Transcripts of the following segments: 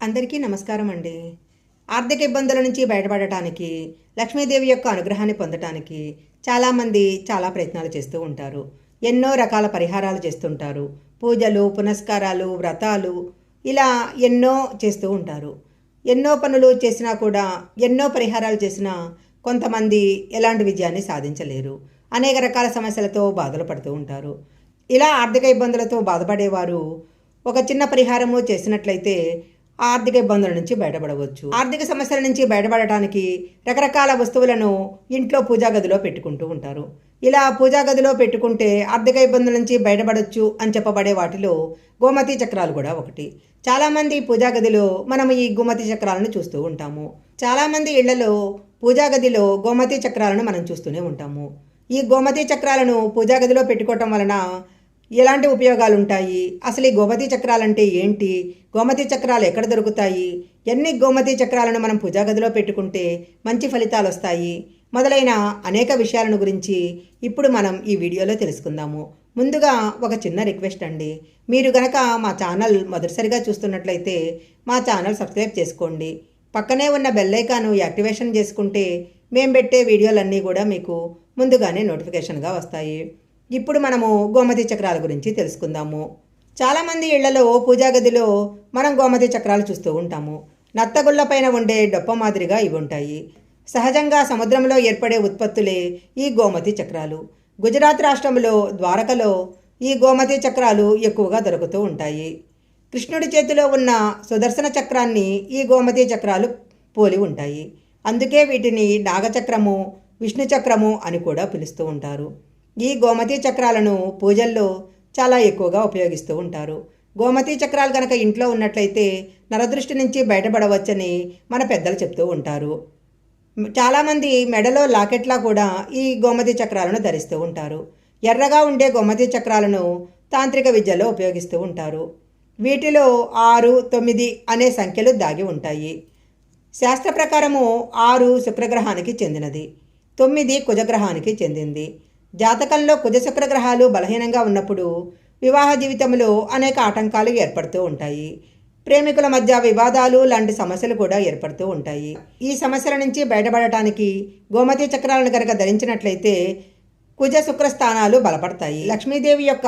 అందరికీ నమస్కారం అండి. ఆర్థిక ఇబ్బందుల నుంచి బయటపడటానికి లక్ష్మీదేవి యొక్క అనుగ్రహాన్ని పొందటానికి చాలామంది చాలా ప్రయత్నాలు చేస్తూ ఉంటారు. ఎన్నో రకాల పరిహారాలు చేస్తుంటారు. పూజలు పునస్కారాలు వ్రతాలు ఇలా ఎన్నో చేస్తూ ఉంటారు. ఎన్నో పనులు చేసినా కూడా ఎన్నో పరిహారాలు చేసినా కొంతమంది ఎలాంటి విజయాన్ని సాధించలేరు. అనేక రకాల సమస్యలతో బాధలు పడుతూ ఉంటారు. ఇలా ఆర్థిక ఇబ్బందులతో బాధపడేవారు ఒక చిన్న పరిహారము చేసినట్లయితే ఆర్థిక ఇబ్బందుల నుంచి బయటపడవచ్చు. ఆర్థిక సమస్యల నుంచి బయటపడటానికి రకరకాల వస్తువులను ఇంట్లో పూజా గదిలో పెట్టుకుంటూ ఉంటారు. ఇలా పూజా గదిలో పెట్టుకుంటే ఆర్థిక ఇబ్బందుల నుంచి బయటపడవచ్చు అని చెప్పబడే వాటిలో గోమతి చక్రాలు కూడా ఒకటి. చాలామంది పూజా గదిలో మనం ఈ గోమతి చక్రాలను చూస్తూ ఉంటాము. చాలామంది ఇళ్ళలో పూజా గదిలో గోమతి చక్రాలను మనం చూస్తూనే ఉంటాము. ఈ గోమతి చక్రాలను పూజా గదిలో పెట్టుకోవటం వలన ఎలాంటి ఉపయోగాలు ఉంటాయి అసలు ఈ గోమతి చక్రాలు అంటే ఏంటి? గోమతి చక్రాలు ఎక్కడ దొరుకుతాయి? ఎన్ని గోమతి చక్రాలను మనం పూజా గదిలో పెట్టుకుంటే మంచి ఫలితాలు వస్తాయి మొదలైన అనేక విషయాలను గురించి ఇప్పుడు మనం ఈ వీడియోలో తెలుసుకుందాము. ముందుగా ఒక చిన్న రిక్వెస్ట్ అండి. మీరు గనక మా ఛానల్ మొదటిసారిగా చూస్తున్నట్లయితే మా ఛానల్ సబ్స్క్రైబ్ చేసుకోండి. పక్కనే ఉన్న బెల్ ఐకాను యాక్టివేషన్ చేసుకుంటే మేము పెట్టే వీడియోలన్నీ కూడా మీకు ముందుగానే నోటిఫికేషన్గా వస్తాయి. ఇప్పుడు మనము గోమతి చక్రాల గురించి తెలుసుకుందాము. చాలామంది ఇళ్ళలో పూజా గదిలో మనం గోమతి చక్రాలు చూస్తూ ఉంటాము. నత్తగుళ్ళ పైన ఉండే డొప్ప మాదిరిగా ఇవి ఉంటాయి. సహజంగా సముద్రంలో ఏర్పడే ఉత్పత్తులే ఈ గోమతి చక్రాలు. గుజరాత్ రాష్ట్రంలో ద్వారకలో ఈ గోమతి చక్రాలు ఎక్కువగా దొరుకుతూ ఉంటాయి. కృష్ణుడి చేతిలో ఉన్న సుదర్శన చక్రాన్ని ఈ గోమతి చక్రాలు పోలి ఉంటాయి. అందుకే వీటిని నాగచక్రము విష్ణు చక్రము అని కూడా పిలుస్తూ ఉంటారు. ఈ గోమతి చక్రాలను పూజల్లో చాలా ఎక్కువగా ఉపయోగిస్తూ ఉంటారు. గోమతి చక్రాలు కనుక ఇంట్లో ఉన్నట్లయితే నరదృష్టి నుంచి బయటపడవచ్చని మన పెద్దలు చెప్తూ ఉంటారు. చాలామంది మెడలో లాకెట్లా కూడా ఈ గోమతి చక్రాలను ధరిస్తూ ఉంటారు. ఎర్రగా ఉండే గోమతి చక్రాలను తాంత్రిక విద్యలో ఉపయోగిస్తూ ఉంటారు. వీటిలో ఆరు తొమ్మిది అనే సంఖ్యలు దాగి ఉంటాయి. శాస్త్ర ప్రకారము ఆరు శుక్రగ్రహానికి చెందినది. తొమ్మిది కుజగ్రహానికి చెందింది. జాతకంలో కుజ శుక్రగ్రహాలు బలహీనంగా ఉన్నప్పుడు వివాహ జీవితంలో అనేక ఆటంకాలు ఏర్పడుతూ ఉంటాయి. ప్రేమికుల మధ్య వివాదాలు లాంటి సమస్యలు కూడా ఏర్పడుతూ ఉంటాయి. ఈ సమస్యల నుంచి బయటపడటానికి గోమతి చక్రాలను కనుక ధరించినట్లయితే కుజ శుక్ర స్థానాలు బలపడతాయి. లక్ష్మీదేవి యొక్క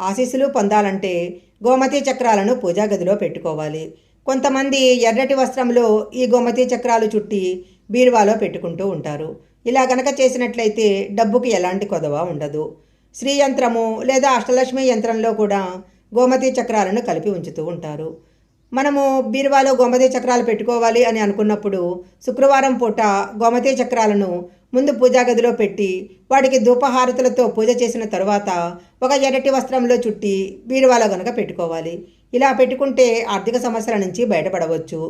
ఆశీస్సులు పొందాలంటే గోమతి చక్రాలను పూజా గదిలో పెట్టుకోవాలి. కొంతమంది ఎర్రటి వస్త్రంలో ఈ గోమతి చక్రాలు చుట్టి బీరువాలో పెట్టుకుంటూ ఉంటారు. ఇలా గనక చేసినట్లయితే డబ్బుకి ఎలాంటి కొదవ ఉండదు. శ్రీ యంత్రము లేదా అష్టలక్ష్మి యంత్రంలో కూడా గోమతి చక్రాలను కలిపి ఉంచుతూ ఉంటారు. మనము బీరువాలో గోమతి చక్రాలు పెట్టుకోవాలి అని అనుకున్నప్పుడు శుక్రవారం పూట గోమతి చక్రాలను ముందు పూజా గదిలో పెట్టి వాటికి ధూపహారతులతో పూజ చేసిన తరువాత ఒక ఎరటి వస్త్రంలో చుట్టి బీరువాలో గనక పెట్టుకోవాలి. ఇలా పెట్టుకుంటే ఆర్థిక సమస్యల నుంచి బయటపడవచ్చు.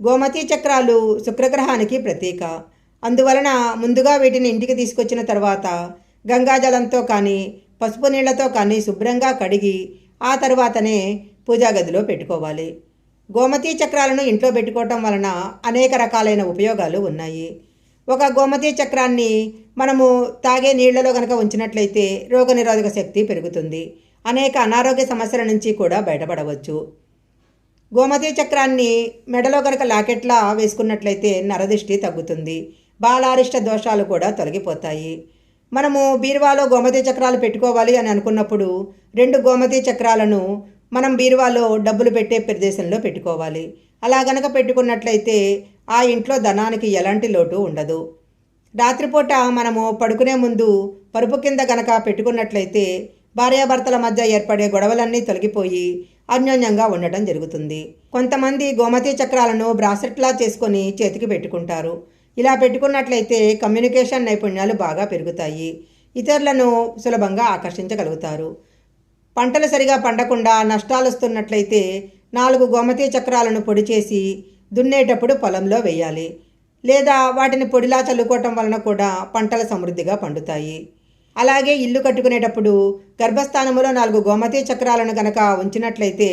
గోమతి చక్రాలు శుక్రగ్రహానికి ప్రతీక. అందువలన ముందుగా వీటిని ఇంటికి తీసుకొచ్చిన తర్వాత గంగాజలంతో కానీ పసుపు నీళ్ళతో కానీ శుభ్రంగా కడిగి ఆ తర్వాతనే పూజా గదిలో పెట్టుకోవాలి. గోమతి చక్రాలను ఇంట్లో పెట్టుకోవటం వలన అనేక రకాలైన ఉపయోగాలు ఉన్నాయి. ఒక గోమతి చక్రాన్ని మనము తాగే నీళ్ళలో కనుక ఉంచినట్లయితే రోగనిరోధక శక్తి పెరుగుతుంది. అనేక అనారోగ్య సమస్యల నుంచి కూడా బయటపడవచ్చు. గోమతి చక్రాన్ని మెడలో కనుక లాకెట్లా వేసుకున్నట్లయితే నరదృష్టి తగ్గుతుంది. బాలారిష్ట దోషాలు కూడా తొలగిపోతాయి. మనము బీరువాలో గోమతి చక్రాలు పెట్టుకోవాలి అని అనుకున్నప్పుడు రెండు గోమతి చక్రాలను మనం బీరువాలో డబ్బులు పెట్టే ప్రదేశంలో పెట్టుకోవాలి. అలా గనక పెట్టుకున్నట్లయితే ఆ ఇంట్లో ధనానికి ఎలాంటి లోటు ఉండదు. రాత్రిపూట మనము పడుకునే ముందు పరుపు కింద గనక పెట్టుకున్నట్లయితే భార్యాభర్తల మధ్య ఏర్పడే గొడవలన్నీ తొలగిపోయి అన్యోన్యంగా ఉండటం జరుగుతుంది. కొంతమంది గోమతి చక్రాలను బ్రాసెట్లా చేసుకొని చేతికి పెట్టుకుంటారు. ఇలా పెట్టుకున్నట్లయితే కమ్యూనికేషన్ నైపుణ్యాలు బాగా పెరుగుతాయి. ఇతరులను సులభంగా ఆకర్షించగలుగుతారు. పంటలు సరిగా పండకుండా నష్టాలు వస్తున్నట్లయితే నాలుగు గోమతి చక్రాలను పొడి చేసి దున్నేటప్పుడు పొలంలో వేయాలి. లేదా వాటిని పొడిలా చల్లుకోవటం వలన కూడా పంటలు సమృద్ధిగా పండుతాయి. అలాగే ఇల్లు కట్టుకునేటప్పుడు గర్భస్థానంలో నాలుగు గోమతి చక్రాలను గనక ఉంచినట్లయితే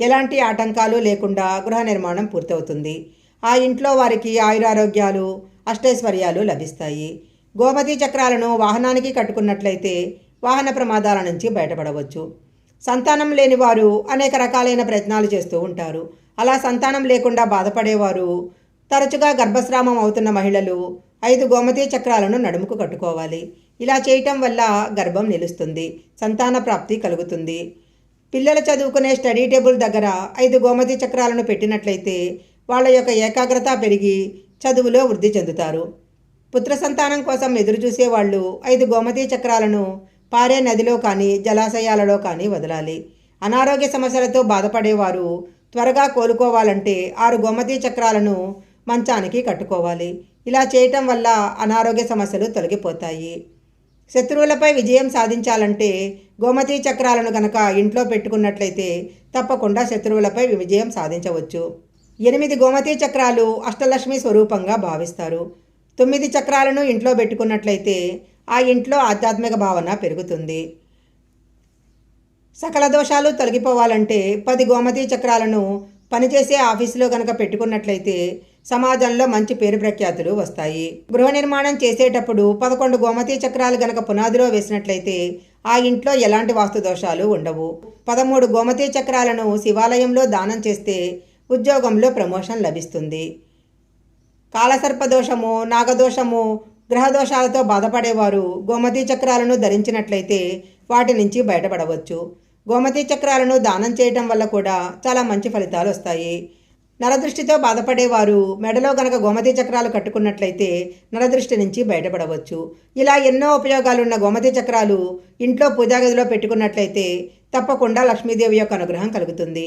ఎలాంటి ఆటంకాలు లేకుండా గృహ నిర్మాణం పూర్తవుతుంది. ఆ ఇంట్లో వారికి ఆయురారోగ్యాలు అష్టైశ్వర్యాలు లభిస్తాయి. గోమతి చక్రాలను వాహనానికి కట్టుకున్నట్లయితే వాహన ప్రమాదాల నుంచి బయటపడవచ్చు. సంతానం లేని వారు అనేక రకాలైన ప్రయత్నాలు చేస్తూ ఉంటారు. అలా సంతానం లేకుండా బాధపడేవారు తరచుగా గర్భస్రావం అవుతున్న మహిళలు ఐదు గోమతి చక్రాలను నడుముకు కట్టుకోవాలి. ఇలా చేయటం వల్ల గర్భం నిలుస్తుంది సంతాన ప్రాప్తి కలుగుతుంది. పిల్లలు చదువుకునే స్టడీ టేబుల్ దగ్గర ఐదు గోమతి చక్రాలను పెట్టినట్లయితే వాళ్ళ యొక్క ఏకాగ్రత పెరిగి చదువులో వృద్ధి చెందుతారు. పుత్ర సంతానం కోసం ఎదురుచూసే వాళ్ళు ఐదు గోమతి చక్రాలను పారే నదిలో కానీ జలాశయాలలో కానీ వదలాలి. అనారోగ్య సమస్యలతో బాధపడేవారు త్వరగా కోలుకోవాలంటే ఆరు గోమతి చక్రాలను మంచానికి కట్టుకోవాలి. ఇలా చేయటం వల్ల అనారోగ్య సమస్యలు తొలగిపోతాయి. శత్రువులపై విజయం సాధించాలంటే గోమతి చక్రాలను గనక ఇంట్లో పెట్టుకున్నట్లయితే తప్పకుండా శత్రువులపై విజయం సాధించవచ్చు. ఎనిమిది గోమతి చక్రాలు అష్టలక్ష్మి స్వరూపంగా భావిస్తారు. తొమ్మిది చక్రాలను ఇంట్లో పెట్టుకున్నట్లయితే ఆ ఇంట్లో ఆధ్యాత్మిక భావన పెరుగుతుంది. సకల దోషాలు తొలగిపోవాలంటే పది గోమతి చక్రాలను పనిచేసే ఆఫీసులో కనుక పెట్టుకున్నట్లయితే సమాజంలో మంచి పేరు ప్రఖ్యాతులు వస్తాయి. గృహ నిర్మాణం చేసేటప్పుడు పదకొండు గోమతి చక్రాలు గనక పునాదిలో వేసినట్లయితే ఆ ఇంట్లో ఎలాంటి వాస్తు దోషాలు ఉండవు. పదమూడు గోమతి చక్రాలను శివాలయంలో దానం చేస్తే ఉద్యోగంలో ప్రమోషన్ లభిస్తుంది. కాలసర్పదోషము నాగదోషము గ్రహదోషాలతో బాధపడేవారు గోమతి చక్రాలను ధరించినట్లయితే వాటి నుంచి బయటపడవచ్చు. గోమతి చక్రాలను దానం చేయటం వల్ల కూడా చాలా మంచి ఫలితాలు వస్తాయి. నరదృష్టితో బాధపడేవారు మెడలో గనక గోమతి చక్రాలు కట్టుకున్నట్లయితే నరదృష్టి నుంచి బయటపడవచ్చు. ఇలా ఎన్నో ఉపయోగాలున్న గోమతి చక్రాలు ఇంట్లో పూజాగదిలో పెట్టుకున్నట్లయితే తప్పకుండా లక్ష్మీదేవి యొక్క అనుగ్రహం కలుగుతుంది.